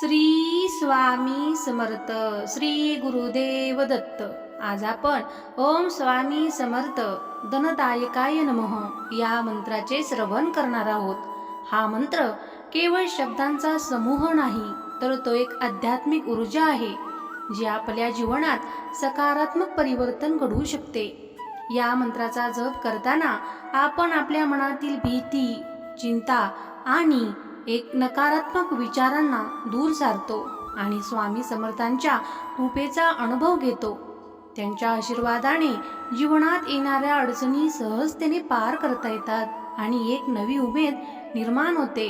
श्री स्वामी समर्थ श्री गुरुदेव दत्त. आज आपण ओम स्वामी समर्थ धनदायकाय नमः या मंत्राचे श्रवण करणार आहोत. हा मंत्र केवळ शब्दांचा समूह नाही तर तो एक आध्यात्मिक ऊर्जा आहे जी आपल्या जीवनात सकारात्मक परिवर्तन घडवू शकते. या मंत्राचा जप करताना आपण आपल्या मनातील भीती चिंता आणि एक नकारात्मक विचारांना दूर सारतो आणि स्वामी समर्थांच्या कृपेचा अनुभव घेतो. त्यांच्या आशीर्वादाने जीवनात येणाऱ्या अडचणी सहजतेने पार करता येतात आणि एक नवी उमेद निर्माण होते.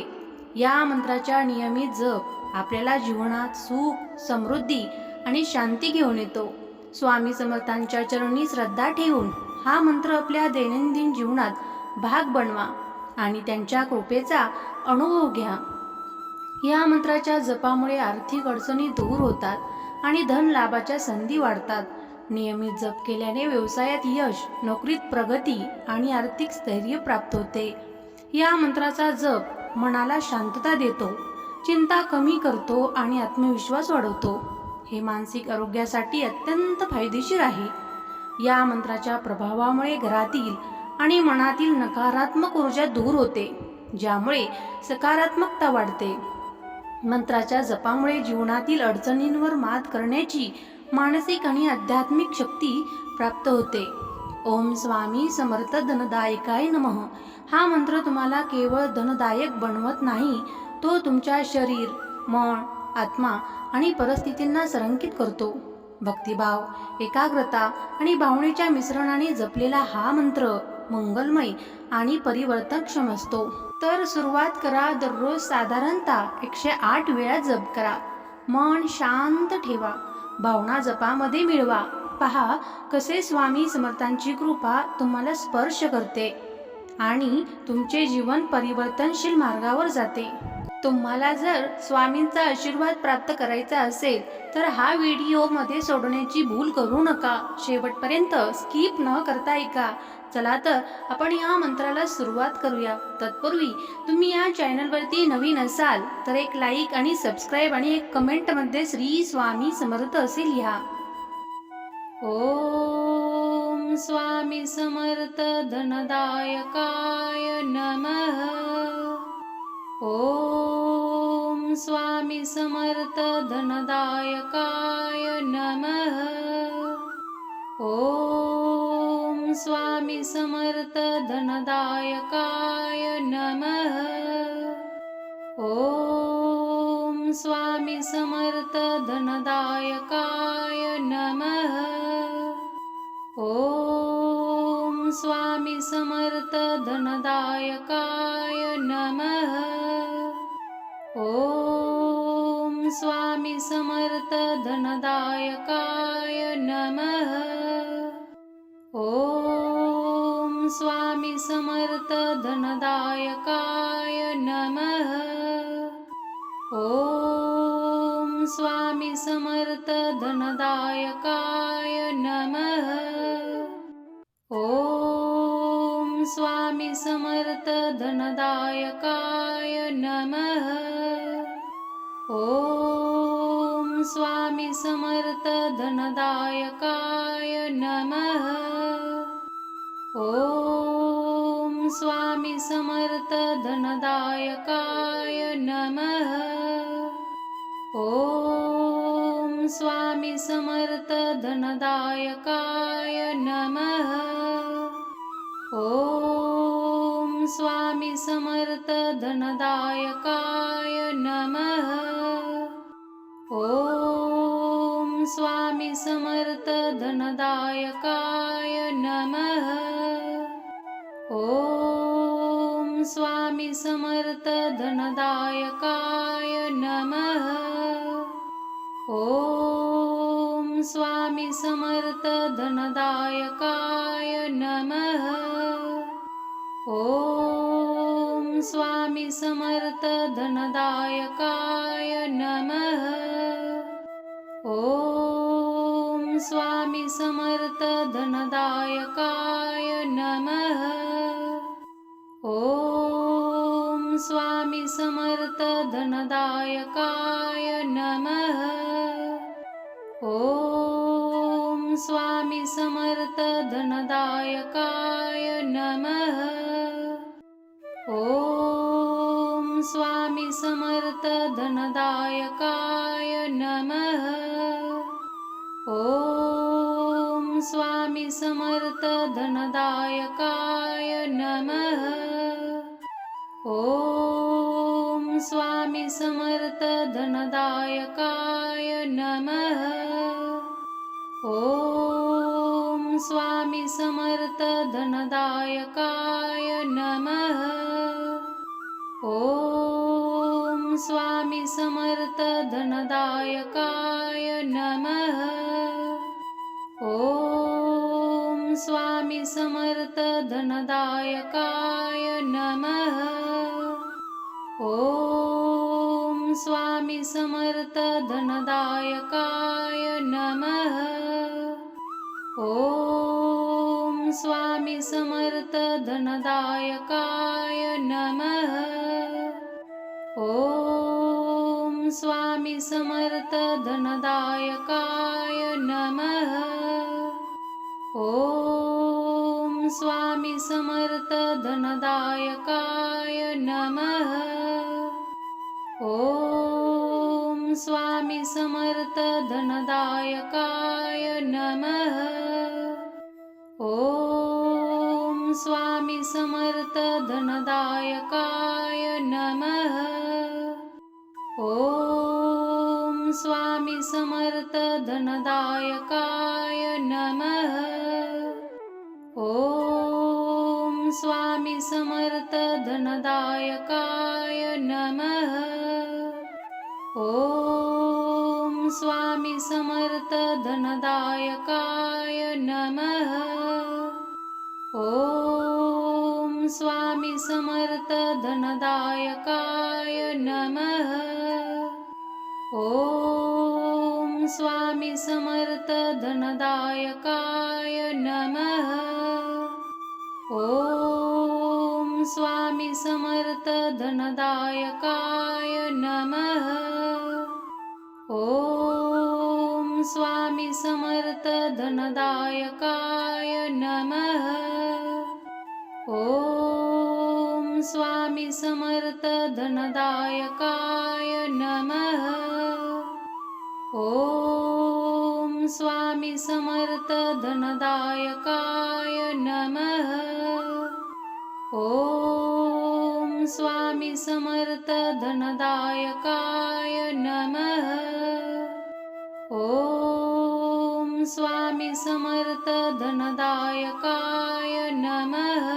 या मंत्राच्या नियमित जप आपल्याला जीवनात सुख समृद्धी आणि शांती घेऊन येतो. स्वामी समर्थांच्या चरणी श्रद्धा ठेवून हा मंत्र आपल्या दैनंदिन जीवनात भाग बनवा आणि त्यांच्या कृपेचा अनुभव घ्या. या मंत्राच्या जपामुळे आर्थिक अडचणी दूर होतात आणि धन लाभाच्या संधी वाढतात. नियमित जप केल्याने व्यवसायात यश नोकरीत प्रगती आणि आर्थिक स्थैर्य प्राप्त होते. या मंत्राचा जप मनाला शांतता देतो चिंता कमी करतो आणि आत्मविश्वास वाढवतो. हे मानसिक आरोग्यासाठी अत्यंत फायदेशीर आहे. या मंत्राच्या प्रभावामुळे घरातील आणि मनातील नकारात्मक ऊर्जा दूर होते. ज्यामुळे सकारात्मकता वाढते. मंत्राच्या जपामुळे जीवनातील अडचणींवर मात करण्याची मानसिक आणि आध्यात्मिक शक्ती प्राप्त होते. ओम स्वामी समर्थ धनदायकाय नमः. हा मंत्र तुम्हाला केवळ धनदायक बनवत नाही तो तुमच्या शरीर मन आत्मा आणि परिस्थितींना संरक्षित करतो. भक्तिभाव एकाग्रता आणि भावनेच्या मिश्रणाने जपलेला हा मंत्र मंगलमय आणि परिवर्तनक्षम असतो. तर सुरुवात करा दररोज साधारणतः एकशे आठ वेळा जप करा. मन शांत ठेवा. भावना जपामध्ये मिळवा. पहा कसे स्वामी समर्थांची कृपा तुम्हाला स्पर्श करते आणि तुमचे जीवन परिवर्तनशील मार्गावर जाते. तुम्हाला जर स्वामींचा आशीर्वाद प्राप्त करायचा असेल तर हा व्हिडिओमध्ये सोडण्याची भूल करू नका. शेवटपर्यंत स्किप न करता ऐका. चला तर आपण या मंत्राला सुरुवात करूया. तत्पूर्वी तुम्ही या चॅनलवरती नवीन असाल तर एक लाईक आणि सबस्क्राईब आणि एक कमेंटमध्ये श्री स्वामी समर्थ असे लिहा. ओम स्वामी समर्थ धनदायकाय नमः. ओम स्वामी समर्थ धनदायकाय नमः. ओम स्वामी समर्थ धनदायकाय नमः। ओम स्वामी समर्थ धनदायकाय नमः। ओम स्वामी समर्थ धनदायकाय नमः। ओम स्वामी समर्थ धनदायकाय नमः। ओम स्वामी समर्थ धनदायकाय नमः। ओम स्वामी समर्थ धनदायकाय नमः। ओम स्वामी समर्थ धनदायकाय नमः। ओम स्वामी समर्थ धनदायकाय नमः ओम स्वामी समर्थ धनदायकाय नमः। ओम स्वामी समर्थ धनदायकाय नमः। ओम स्वामी समर्थ धनदायकाय नमः। ओम स्वामी समर्थ धनदायकाय नमः ओम स्वामी समर्थ धनदायकाय नमः। ओम स्वामी समर्थ धनदायकाय नमः। ओम स्वामी समर्थ धनदायकाय नमः धनदायकाय नमः। ॐ स्वामी समर्थ धनदायकाय नमः। ॐ स्वामी समर्थ धनदायकाय नमः। ॐ स्वामी समर्थ धनदायकाय नमः। ॐ स्वामी समर्थ धनदायकाय नमः। ॐ स्वामी समर्थ धनदायकाय नमः। ॐ स्वामी समर्थ धनदायकाय नमः। ॐ स्वामी समर्थ धनदायकाय नमः। ॐ स्वामी समर्थ धनदायकाय नमः। ॐ स्वामी समर्थ धनदायकाय नमः। ॐ स्वामी समर्थ धनदायकाय नमः। ॐ स्वामी समर्थ धनदायकाय नमः। ॐ स्वामी समर्थ धनदायकाय नमः। ॐ स्वामी समर्थ धनदायकाय नमः। ॐ स्वामी समर्थ धनदायकाय नमः। स्वामी समर्थ धनदायकाय नमः। ॐ स्वामी समर्थ धनदायकाय नमः। ॐ स्वामी समर्थ धनदायकाय नमः। ॐ स्वामी समर्थ धनदायकाय नमः स्वामी समर्थ धनदायकाय नमः। ॐ स्वामी समर्थ धनदायकाय नमः। ॐ स्वामी समर्थ धनदायकाय नमः। ॐ स्वामी समर्थ धनदायकाय नमः। ॐ स्वामी समर्थ धनदायकाय नमः। ॐ स्वामी समर्थ धनदायकाय नमः।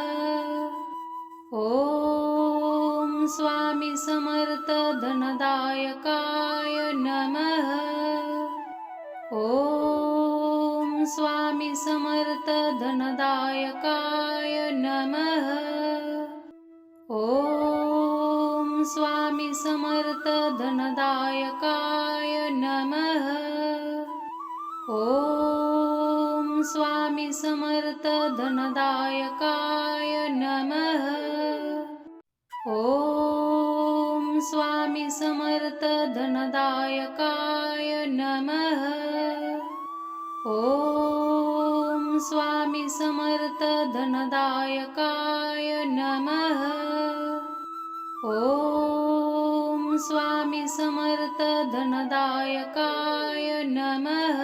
ॐ स्वामी समर्थ धनदायकाय नमः। ॐ स्वामी समर्थ धनदायकाय नमः स्वामी समर्थ धनदायकाय नमः। ॐ स्वामी समर्थ धनदायकाय नमः। ॐ स्वामी समर्थ धनदायकाय नमः। ॐ स्वामी समर्थ धनदायकाय नमः। ॐ स्वामी समर्थ धनदायकाय नमः।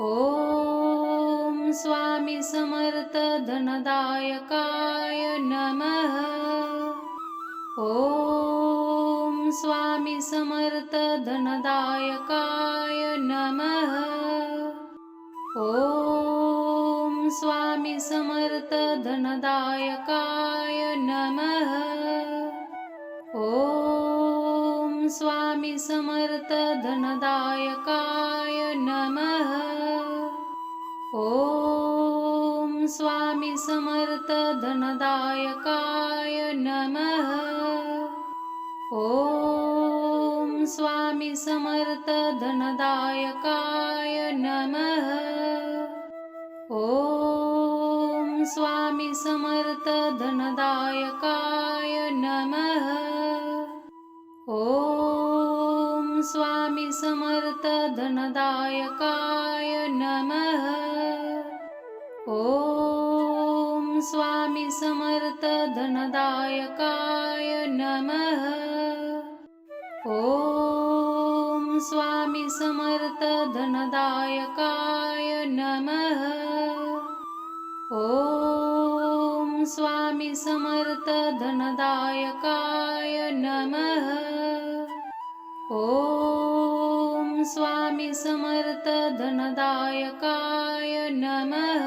ॐ स्वामी समर्थ धनदायकाय नमः। ॐ स्वामी समर्थ धनदायकाय नमः। ॐ स्वामी समर्थ धनदायकाय नमः स्वामी समर्थ धनदायकाय नमः। ॐ स्वामी समर्थ धनदायकाय नमः। ॐ स्वामी समर्थ धनदायकाय नमः। ॐ स्वामी समर्थ धनदायकाय स्वामी समर्थ धनदायकाय नमः। ॐ स्वामी समर्थ धनदायकाय नमः। ॐ स्वामी समर्थ धनदायकाय नमः। ॐ स्वामी समर्थ धनदायकाय नमः स्वामी समर्थ धनदायकाय नमः।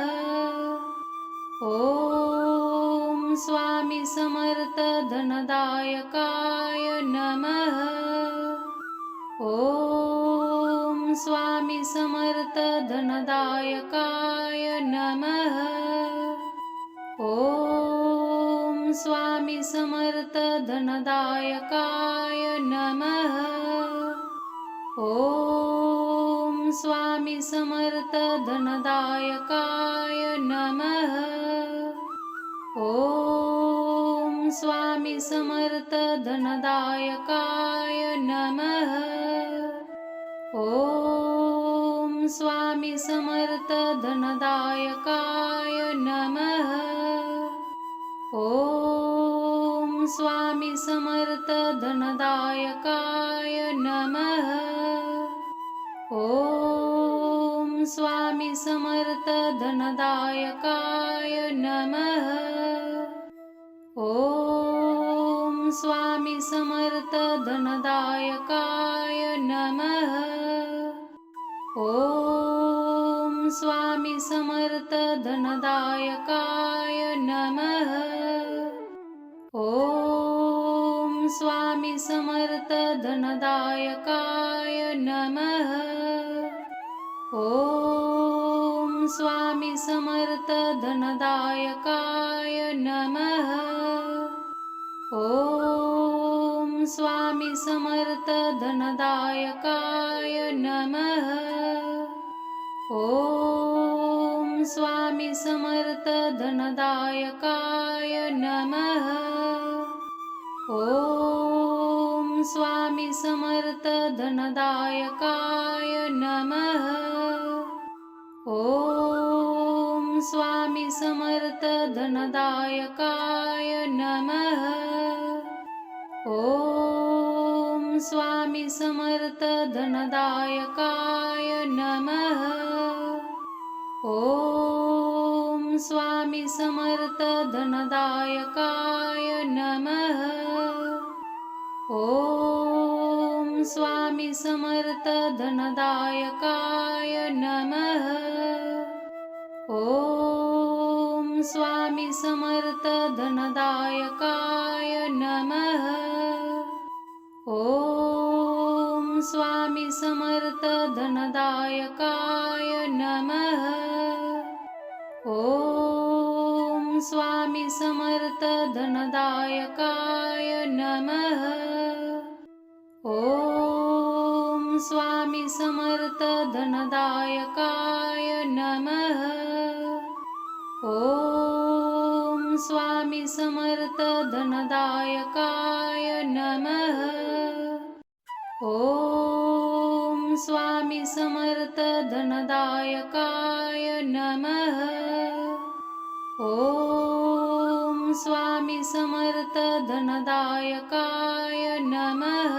ॐ स्वामी समर्थ धनदायकाय नमः। ॐ स्वामी समर्थ धनदायकाय नमः। ॐ स्वामी समर्थ धनदायकाय नमः। ॐ स्वामी समर्थ धनदायकाय नमः। ॐ स्वामी समर्थ धनदायकाय नमः। ॐ स्वामी समर्थ धनदायकाय नमः। ॐ स्वामी समर्थ धनदायकाय नमः ॐ स्वामी समर्थ धनदायकाय नमः। ॐ स्वामी समर्थ धनदायकाय नमः। ॐ स्वामी समर्थ धनदायकाय नमः। ॐ स्वामी समर्थ धनदायकाय नमः ॐ स्वामी समर्थ धनदायकाय नमः। ॐ स्वामी समर्थ धनदायकाय नमः। ॐ स्वामी समर्थ धनदायकाय नमः। ॐ स्वामी समर्थ धनदायकाय नमः। ॐ स्वामी समर्थ धनदायकाय नमः। ॐ स्वामी समर्थ धनदायकाय नमः। ॐ स्वामी समर्थ धनदायकाय नमः। ॐ स्वामी समर्थ धनदायकाय नमः। ॐ स्वामी समर्थ धनदायकाय नमः। ॐ स्वामी समर्थ धनदायकाय नमः। ॐ स्वामी समर्थ धनदायकाय नमः। ॐ स्वामी समर्थ धनदायकाय नमः। ॐ स्वामी समर्थ धनदायकाय नमः। ॐ स्वामी समर्थ धनदायकाय नमः। ॐ स्वामी समर्थ धनदायकाय नमः।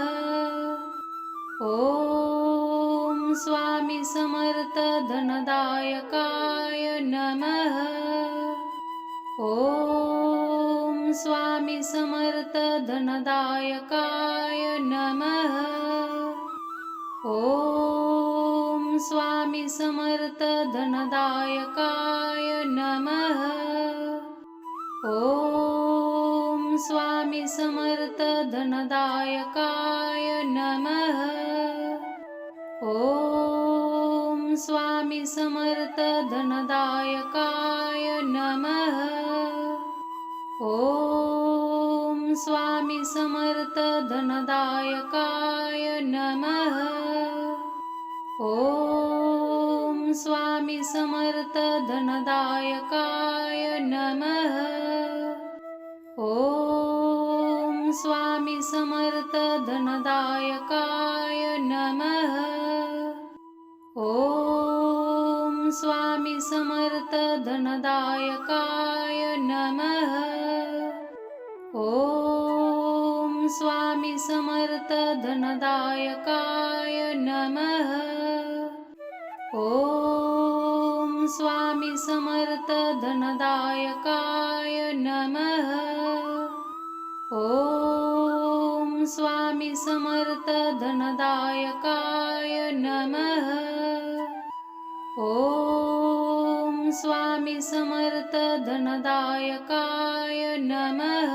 ॐ स्वामी समर्थ धनदायकाय नमः। ॐ स्वामी समर्थ धनदायकाय नमः। ॐ स्वामी समर्थ धनदायकाय नमः ॐ स्वामी समर्थ धनदायकाय नमः। ॐ स्वामी समर्थ धनदायकाय नमः। ॐ स्वामी समर्थ धनदायकाय नमः। ॐ स्वामी समर्थ धनदायकाय नमः धनदायकाय नमः। ॐ स्वामी समर्थ धनदायकाय नमः। ॐ स्वामी समर्थ धनदायकाय नमः। ॐ स्वामी समर्थ धनदायकाय नमः। ॐ स्वामी समर्थ धनदायकाय नमः। ॐ स्वामी समर्थ धनदायकाय नमः।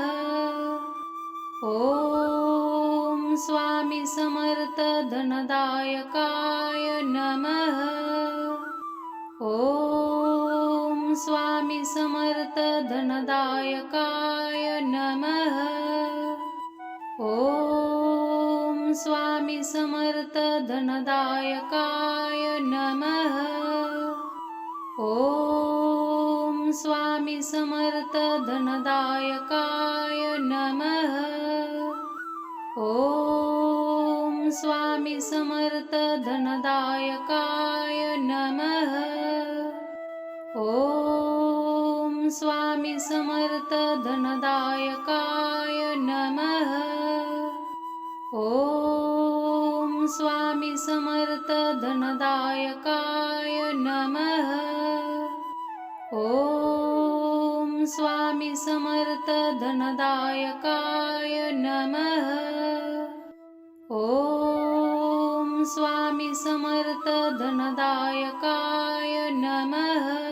ॐ स्वामी समर्थ धनदायकाय नमः। ॐ स्वामी समर्थ धनदायकाय नमः। ॐ स्वामी समर्थ धनदायकाय नमः। ॐ स्वामी समर्थ धनदायकाय नमः। ॐ स्वामी समर्थ धनदायकाय नमः। ॐ स्वामी समर्थ धनदायकाय नमः। ॐ स्वामी समर्थ धनदायकाय नमः। ॐ स्वामी समर्थ धनदायकाय नमः। ॐ स्वामी समर्थ धनदायकाय नमः